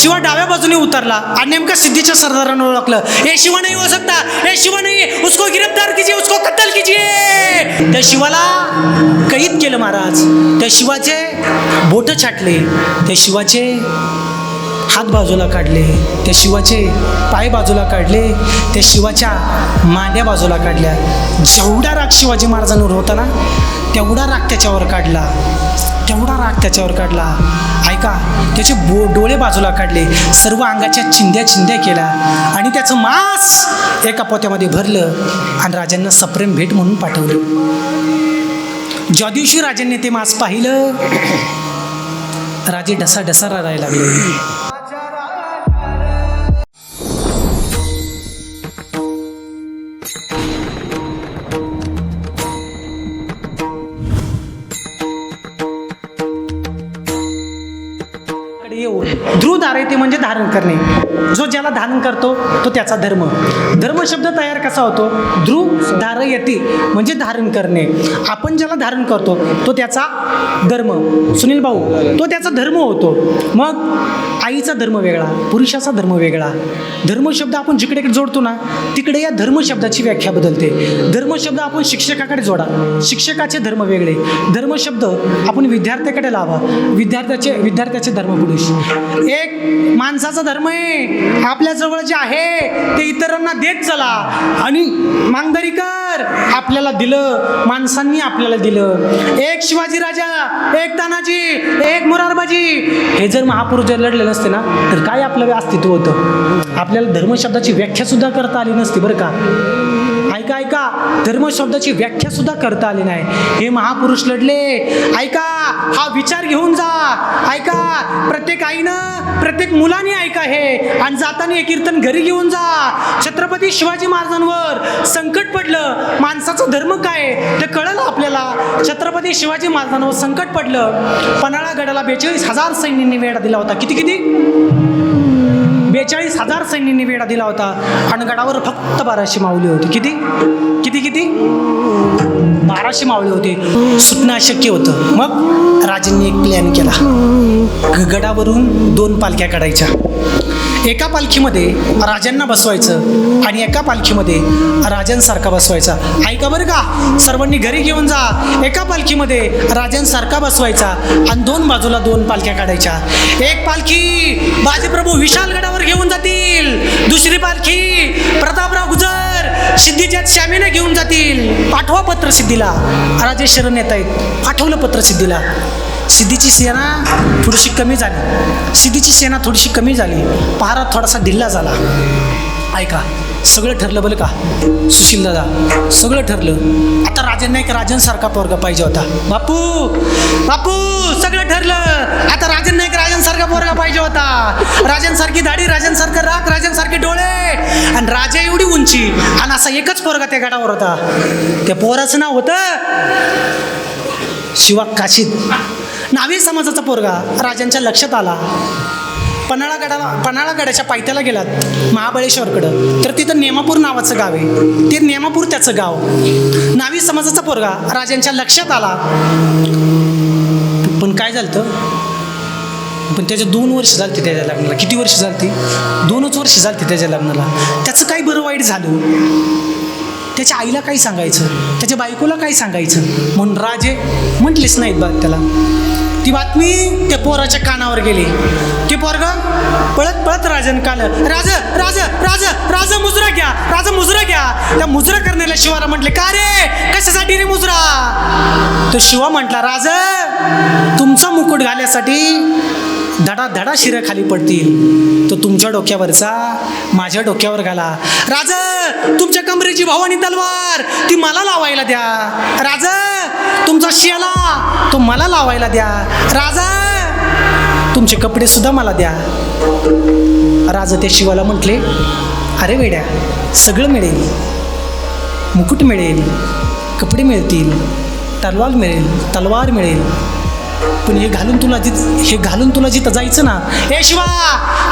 शिवा डाव्या बाजूने उतरला आणि नेमका सिद्धीच्या सरदारानं ओळखलं. हे शिवा नाही हो सकता हे शिवा नाही उसको गिरफ्तार कीजिए उसको कत्तल कीजिए. त्या शिवाला कैद केलं महाराज. त्या शिवाचे बोट छाटले. त्या शिवाचे हात बाजूला काढले. त्या शिवाचे पाय बाजूला काढले. त्या शिवाच्या मांड्या बाजूला काढल्या. जेवढा राग शिवाजी महाराजांवर होता ना तेवढा राग त्याच्यावर काढला. त्याच्यावर काढला. ऐका त्याचे बो डोळे बाजूला काढले. सर्व अंगाच्या चिंध्या चिंध्या केल्या. आणि त्याचं मांस एका पोत्यामध्ये भरलं आणि राजांना सप्रेम भेट म्हणून पाठवलं. ज्या दिवशी राजांनी ते मांस पाहिलं राजे ढसा ढसा राहायला लागले. म्हणजे धारण करणे. जो ज्याला धारण करतो तो त्याचा धर्म. धर्म शब्द तयार कसा होतो? ध्रुव धारयती म्हणजे धारण करणे. आपण ज्याला धारण करतो तो त्याचा धर्म. सुनील भाऊ तो त्याचा धर्म होतो. मग आईचा धर्म वेगळा पुरुषाचा धर्म वेगळा. धर्म शब्द आपण जिकडे जोडतो ना तिकडे या धर्म शब्दाची व्याख्या बदलते. धर्म शब्द आपण शिक्षकाकडे जोडा. शिक्षकाचे धर्म वेगळे. धर्म शब्द आपण विद्यार्थ्याकडे लावा. विद्यार्थ्याचे विद्यार्थ्याचे धर्म पुरुष. एक माणसाचा धर्म आहे. आपल्या जवळ जे आहे ते इतरांना देत चला. आणि मांगदरी कर. आपल्याला दिलं माणसांनी आपल्याला दिलं. एक शिवाजी राजा एक तानाजी एक मुरारबाजी. हे जर महापुरुष जर लढले नसते ना तर काय आपलं अस्तित्व होतं? आपल्याला धर्मशब्दाची व्याख्या सुद्धा करता आली नसती बरं का? ऐका ऐका. धर्म शब्दाची व्याख्या सुद्धा करता आली नाही. हे महापुरुष लढले. ऐका हा विचार घेऊन जा. ऐका प्रत्येक आईनं प्रत्येक मुलांनी ऐका हे. आणि जाताना हे कीर्तन घरी घेऊन जा. छत्रपती शिवाजी महाराजांवर संकट पडलं. माणसाचं धर्म काय? ते कळलं आपल्याला. छत्रपती शिवाजी महाराजांवर संकट पडलं. पन्हाळा गडाला बेचाळीस हजार सैन्यांनी वेढा दिला होता. किती किती? बेचाळीस हजार सैन्यांनी वेढा दिला होता. आणि गडावर फक्त बाराशे मावली होती. किती? किती किती? बाराशे मावळे होते. सुटणं अशक्य होतं. मग राजांनी एक प्लॅन केला. गडावरून दोन पालख्या काढायच्या. एका पालखीमध्ये राजांना बसवायचं आणि एका पालखीमध्ये राजांसारखा बसवायचा. ऐका बरं का? सर्वांनी घरी घेऊन जा. एका पालखीमध्ये राजांसारखा बसवायचा आणि दोन बाजूला दोन पालख्या काढायच्या. एक पालखी बाजीप्रभू विशालगडावर घेऊन जातील. दुसरी पालखी प्रतापराव गुजर सिद्धीच्या श्यामीने घेऊन जातील. पाठवा पत्र सिद्धीला. राजे येत आहेत पाठवलं पत्र सिद्धीला. सिद्धीची सेना थोडीशी कमी झाली. सिद्धीची सेना थोडीशी कमी झाली. पहारा थोडासा ढिल्ला झाला. ऐका सगळं ठरलं बरं का? सुशील दादा सगळं ठरलं. आता राजांना एक राजांसारखा पोरगा पाहिजे होता. बापू बापू सगळं ठरलं. आता राजांना एक राजांसारखा पोरगा पाहिजे होता. राजांसारखी दाढी राजांसारखं राख राजांसारखे डोळे. आणि राजा एवढी उंची आणि असा एकच पोरगा त्या गडावर होता. त्या पोराचं नाव होतं शिवा काशीद. नावी समाजाचा पोरगा राजांच्या लक्षात आला. पन्हाळा गडाला पन्हाळा गडाच्या पायथ्याला गेलात महाबळेश्वरकडं. तर तिथं नेमापूर नावाचं गाव आहे. ते नेमापूर त्याचं गाव. नावी समाजाचा पोरगा राजांच्या लक्षात आला. पण काय झालं पण त्याचे दोन वर्ष झालते त्याच्या लग्नाला. किती वर्ष झालती? दोनच वर्ष झालते त्याच्या लग्नाला. त्याचं काही बरं वाईट झालं? त्याच्या आईला काय सांगायचं? त्याच्या बायकोला काय सांगायचं? म्हणून राजे म्हटलेच नाहीत बा त्याला. ती बातमी त्या पोराच्या कानावर गेली. ते पोरग पळत पळत राजन काल राज राज राज राज मुजरा घ्या राजा मुजरा घ्या. त्या मुजरा करण्याला शिवाला म्हटले का रे? कशासाठी रे मुजरा? तो शिवा म्हटला राज तुमचा मुकुट घालण्यासाठी धडाधडा धडा खाली पडतील. तो तुमच्या डोक्यावरचा माझ्या डोक्यावर घाला. राज तुमच्या कमरेची भवानी तलवार ती मला लावायला द्या. राज तुमचा शियाला तो मला लावायला द्या. राजा तुमचे कपडे सुद्धा मला द्या. राजा त्या शिवाला म्हटले अरे वेड्या सगळं मिळेल. मुकुट मिळेल. कपडे मिळतील. तलवार मिळेल. तलवार मिळेल. पण हे घालून तुला जिथं हे घालून तुला जिथं जायचं ना हे शिवा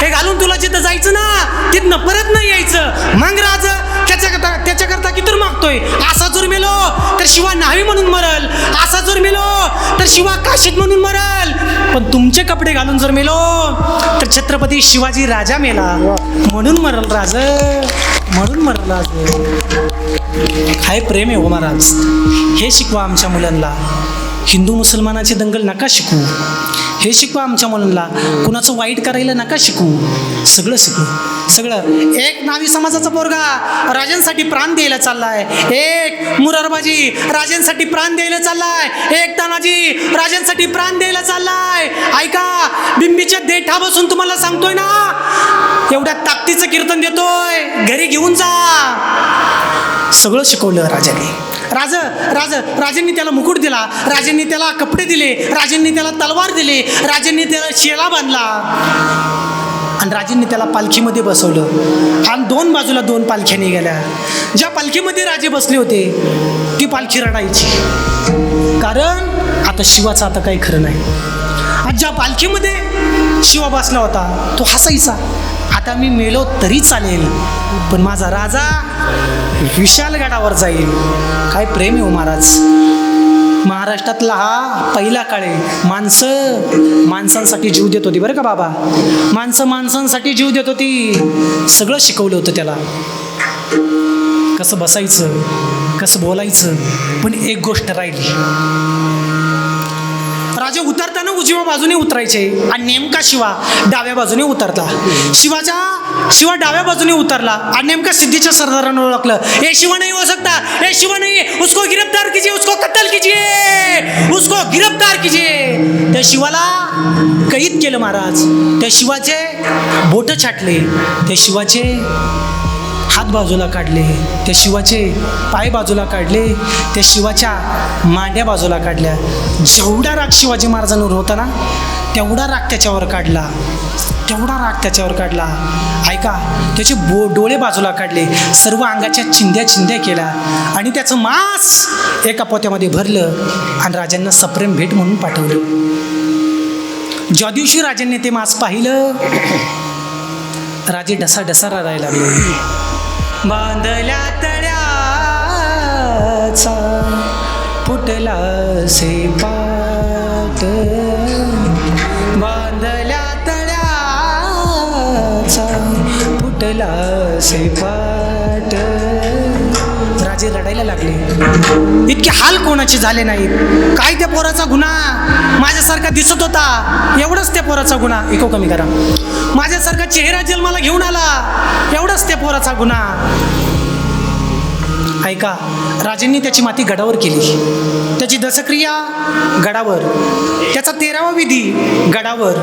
हे घालून तुला जिथं जायचं ना तिथनं परत नाही यायचं. मग राज त्याच्याकरता त्याच्याकरता किती मागतोय? असा जर मेलो तर शिवा न्हावी म्हणून मरल. असा जर मेलो तर शिवा काशीत म्हणून मरल. पण तुमचे कपडे घालून जर मेलो तर छत्रपती शिवाजी राजा मेला. म्हणून मरल राज. म्हणून मरल राज. हाय प्रेम आहे हो महाराज. हे शिकवा आमच्या मुलांना. हिंदू मुसलमानाचे दंगल नका शिकू. हे शिकवा आमच्या मुलांना. कुणाचं वाईट करायला नका शिकू. सगळं शिकू. सगळं. एक नावी समाजाचा पोरगा राजांसाठी प्राण द्यायला चाललाय. एक मुरारबाजी राजांसाठी प्राण द्यायला चाललाय. एक तानाजी राजांसाठी प्राण द्यायला चाललाय. ऐका बिंबीच्या देठा बसून तुम्हाला सांगतोय ना एवढ्या ताकदीचं कीर्तन देतोय. घरी घेऊन जा. सगळं शिकवलं राजाने. राज राज राजांनी त्याला मुकुट दिला राजांनी त्याला कपडे दिले राजांनी त्याला तलवार दिली राजांनी त्याला शेला बांधला. आणि राजांनी त्याला पालखीमध्ये बसवलं. आणि दोन बाजूला दोन पालख्या निघाल्या. ज्या पालखीमध्ये राजे बसले होते ती पालखी रडायची. कारण आता शिवाचं आता काही खरं नाही. आणि ज्या पालखीमध्ये शिवा बसला होता तो हसायचा. आता मी मेलो तरी चालेल. पण माझा राजा विशाल गडावर जाईल. काय प्रेम आहे हो महाराज? महाराष्ट्रातला हा पहिला काळ आहे. माणसं माणसांसाठी जीव देत होती बरं का बाबा? माणसं माणसांसाठी जीव देत होती. सगळं शिकवलं होतं त्याला. कसं बसायचं कसं बोलायचं पण एक गोष्ट राहिली. राजे उतरताना उजव्या बाजूने उतरायचे आणि नेमका शिवा डाव्या बाजूने उतरला. शिवाच्या शिवा डाव्या बाजूने उतरला आणि नेमका सिद्धीच्या सरदारानं ओळखलं. हे शिवा नाही हो सकता. हे शिवा नाही. उसको गिरफ्तार कीजिए. उसको कत्तल कीजिए. उसको गिरफ्तार कीजिए. त्या शिवाला कैद केलं महाराज. त्या शिवाचे बोट छाटले. त्या शिवाचे हात बाजूला काढले त्या शिवाचे पाय बाजूला काढले त्या शिवाच्या मांड्या बाजूला काढल्या. जेवढा राग शिवाजी महाराजांवर होता ना तेवढा राग त्याच्यावर काढला. तेवढा राग त्याच्यावर काढला. ऐका त्याचे बो डोळे बाजूला काढले सर्व अंगाच्या चिंध्या चिंध्या केल्या आणि त्याचं मांस एका पोत्यामध्ये भरलं आणि राजांना सप्रेम भेट म्हणून पाठवलं. ज्या दिवशी राजांनी ते मांस पाहिलं राजे डसा डसा रडायला लागले. बांधल्या तळ्याचा फुटला से पाट बांधल्या तळ्याचा फुटला से पाट राजे रडायला लागले. इतके हाल कोणाचे झाले नाहीत? काय त्या पोराचा गुन्हा? माझ्यासारखा दिसत होता. एवढंच त्या पोराचा गुन्हा. इको कमी करा. माझ्यासारखा चेहरा जन्माला घेऊन आला. एवढंच त्या पोराचा गुन्हा. ऐका राजांनी त्याची माती गडावर केली. त्याची दसक्रिया गडावर. त्याचा तेरावा विधी गडावर.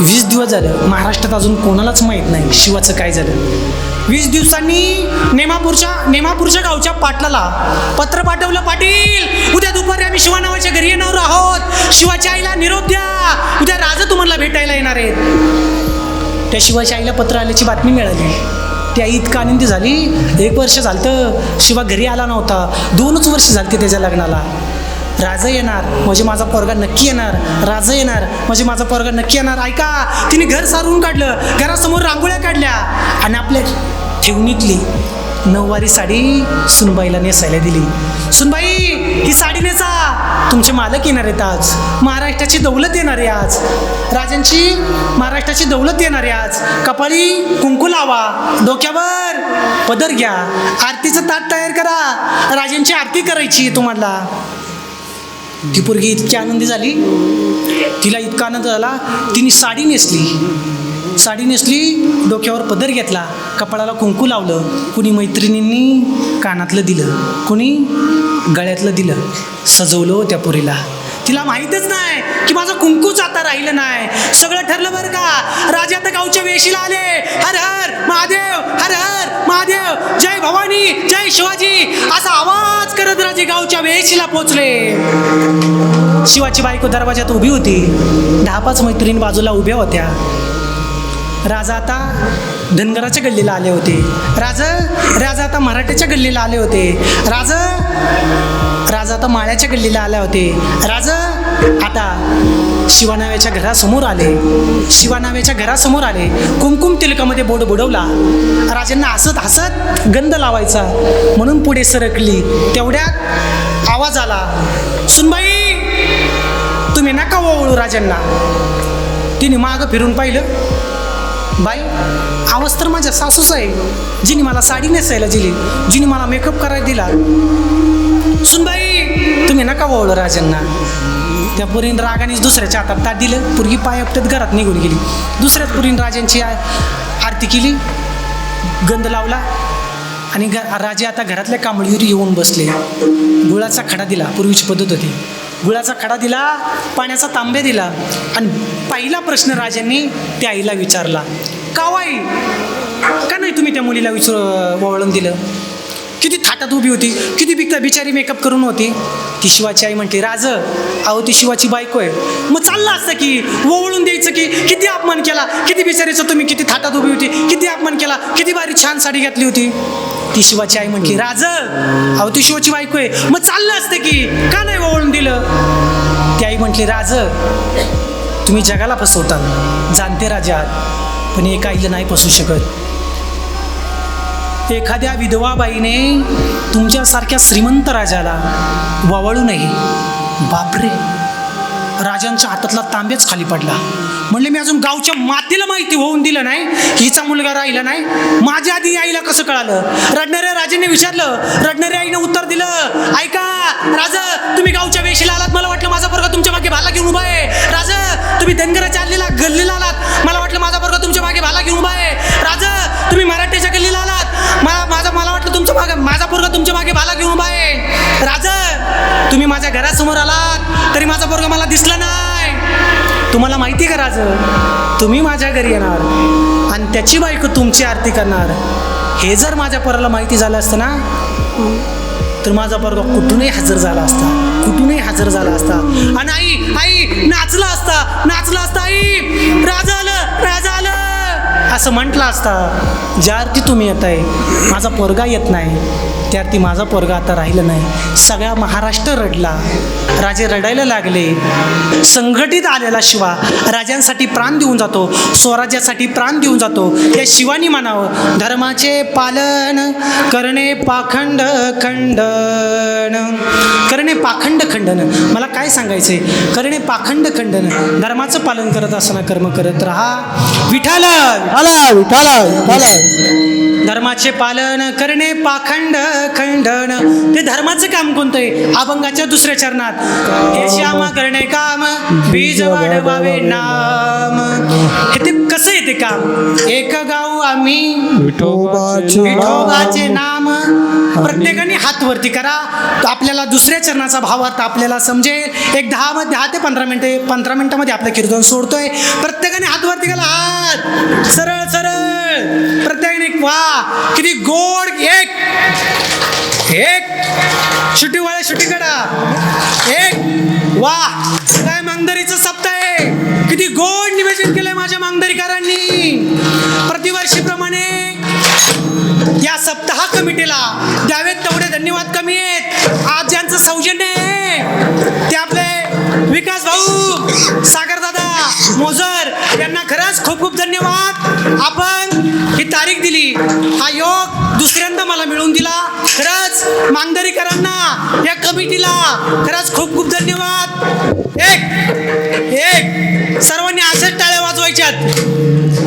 वीस दिवस झालं. महाराष्ट्रात अजून कोणालाच माहीत नाही. शिवाचं काय झालं? वीस दिवसांनी नेमापूरच्या नेमापूरच्या गावच्या पाटलाला पत्र पाठवलं पाटील. उद्या दुपारी आम्ही शिवा नावाच्या घरी येणार आहोत. शिवाच्या आईला निरोप द्या. उद्या राजा तुम्हाला भेटायला येणार आहेत. त्या शिवाच्या आईला पत्र आल्याची बातमी मिळाली. त्या आई इतका आनंदी झाली. एक वर्ष झालं तर शिवा घरी आला नव्हता. दोनच वर्ष झालते त्याच्या लग्नाला. राजा येणार म्हणजे माझा पोरगा नक्की येणार. राजा येणार म्हणजे माझा पोरगा नक्की येणार. ऐका तिने घर सारून काढलं. घरासमोर रांगोळ्या काढल्या. आणि आपल्या ठेवणीतली नऊवारी साडी सुनबाईला नेसायला दिली. सुनबाई ही साडी नेसा. तुमचे मालक येणार आहेत आज. महाराष्ट्राची दौलत येणार आहे आज. राजांची महाराष्ट्राची दौलत येणार आहे आज. कपाळी कुंकू लावा. डोक्यावर पदर घ्या. आरतीचं ताट तयार करा. राजांची आरती करायची तुम्हाला. ती पोरगी इतकी आनंदी झाली. तिला इतका आनंद झाला. तिने साडी नेसली. साडी नेसली डोक्यावर पदर घेतला. कपाळाला कुंकू लावलं कुणी मैत्रिणींनी कानातलं दिलं कुणी गळ्यातलं दिलं सजवलं त्या पुरीला. तिला माहीतच नाही की माझं कुंकूच आता राहिलं नाही. सगळं ठरलं बरं का? राजा आता गावच्या वेशीला आले. हर हर महादेव हर हर महादेव जय भवानी जय शिवाजी. असा आवाज करत राजे गावच्या वेशीला पोचले. शिवाची बायको दरवाजात उभी होती. दहा पाच मैत्रिणी बाजूला उभ्या होत्या. राजा आता धनगराच्या गल्लीला आले होते. राजा राजा आता मराठ्याच्या गल्लीला आले होते. राजा राजा आता माळ्याच्या गल्लीला आले होते. राजा आता शिवानाव्याच्या घरासमोर आले. शिवानाव्याच्या घरासमोर आले. कुमकुम तिलकामध्ये बोट बुडवला. राजांना हसत हसत गंध लावायचा. म्हणून पुढे सरकली. तेवढ्यात आवाज आला. सुनबाई तुम्ही नका ओळू राजांना. तिने मागं फिरून पाहिलं. बाई आवाज तर माझ्या सासूच आहे. जिने मला साडी नेसायला दिली जिने मला मेकअप करायला दिला. सुनबाई तुम्ही नका ओळू राजांना. त्या पुरीन रागानेच दुसऱ्याच्या हातात ताट दिलं पुरगी पाय आपटत घरात निघून गेली. दुसऱ्याच पुरीन राजांची आरती केली गंध लावला आणि घ राजे आता घरातल्या कांबळीवर येऊन बसले. गुळाचा खडा दिला पूर्वीची पद्धत होती. गुळाचा खडा दिला पाण्याचा तांबे दिला. आणि पहिला प्रश्न राजांनी त्या आईला विचारला कावाई का नाही तुम्ही त्या मुलीला विचार वळून दिलं? किती थाटात उभी होती किती बिक बिचारी मेकअप करून होती? ती शिवाची आई म्हटली राज अहो ती शिवाची बायको आहे. मग चाललं असतं की ओवळून द्यायचं की किती अपमान केला किती बिचारीचं तुम्ही किती थाटात उभी होती किती अपमान केला किती बारी छान साडी घातली होती. ती शिवाची आई म्हटली राज अहो ती शिवाची बायको आहे. मग चाललं असतं की का नाही ओवळून दिलं? ती आई म्हटली राज तुम्ही जगाला फसवता. जाणते राजा आहात, पण एका आईला नाही फसू शकत. एखाद्या विधवा बाईने तुमच्यासारख्या श्रीमंत राजाला वावळू नये. बापरे. राजांच्या हातातला तांब्याच खाली पडला. म्हणले मी अजून गावच्या मातीला माहिती होऊन दिलं नाही. हिचा मुलगा राहिला नाही. माझ्या आधी आईला कसं कळालं? रडणाऱ्या राजाने विचारलं. रडणाऱ्या आईने उत्तर दिलं. ऐका राजा तुम्ही गावच्या वेशीला आलात. मला वाटलं माझा बरोबर तुमच्या मागे भाला घेऊन उभा आहे. राजा तुम्ही धनगराच्या आलेला गल्लीला आलात. मला वाटलं माझा बरोबर तुमच्या मागे भाला घेऊन उभा आहे. राजा तुम्ही मराठ्याच्या गल्लीला आलात. मला माझा मला वाटलं तुमच्या मागे माझा पोरगा तुमच्या मागे भाला घेऊन उभा आहे. राजा तुम्ही माझ्या घरासमोर आलात. तरी माझा पोरगा मला दिसला नाही. तुम्हाला माहिती आहे का राज? तुम्ही माझ्या घरी येणार आणि त्याची बायको तुमची आरती करणार. हे जर माझ्या पोराला माहिती झालं असतं ना तर माझा पोरगा कुठूनही हजर झाला असता. कुठूनही हजर झाला असता. आणि आई आई नाचला असता नाचला असता आई. राजा आलं राजा आलं. असं म्हटलं असता ज्या अर्थी तुम्ही येत आहे माझा पोरगा येत नाही. विद्यार्थी माझा पोरगा आता राहिलं नाही. सगळा महाराष्ट्र रडला. राजे रडायला लागले. संघटित आलेला शिवा राजांसाठी प्राण देऊन जातो स्वराज्यासाठी प्राण देऊन जातो. या शिवानी म्हणावं धर्माचे पालन करणे पाखंड खंडन. करणे पाखंड खंडन. मला काय सांगायचंय? करणे पाखंड खंडन. धर्माचं पालन करत असताना कर्म करत राहा. विठाल विठाला विठाला विठाला धर्माचे पालन करणे पाखंड खंडन. ते धर्माचं काम कोणतं आहे अभंगाच्या दुसऱ्या चरणात. हे श्यामा करणे काम बीज वाढवावे नाम. हे ते कसं आहे ते काम? एक गाव आम्ही विठोबाचे नाम. प्रत्येकाने हात वरती करा आपल्याला दुसऱ्या चरणाचा भावार्थ आपल्याला समजेल. एक दहा मध्ये दहा ते पंधरा मिनिटे पंधरा मिनिटामध्ये आपलं कीर्तन सोडतोय. प्रत्येकाने हात वरती केला हात. सरळ सरळ. प्रत्येकाने वा किती गोड एक. एक. शुटी वाळे शुटी कडा एक. वा. काय मांगदरीचं सप्ताह आहे. किती गोड निवेदन केलंय माझ्या मांगदरीकरांनी प्रतिवर्षीप्रमाणे या सप्ताह कमिटीला द्यावेत तेवढे धन्यवाद कमी आहेत. आज ज्यांचं सौजन्य आहे ते आपले विकास भाऊ सागर दादा मोजर यांना खरंच खूप खूप धन्यवाद. आपण तारीख दिली. हा योग दुसऱ्यांदा मला मिळवून दिला. खरंच मांदरीकरांना या कमिटीला खरंच खूप खूप धन्यवाद. एक एक सर्वांनी असेच टाळ्या वाजवायच्यात.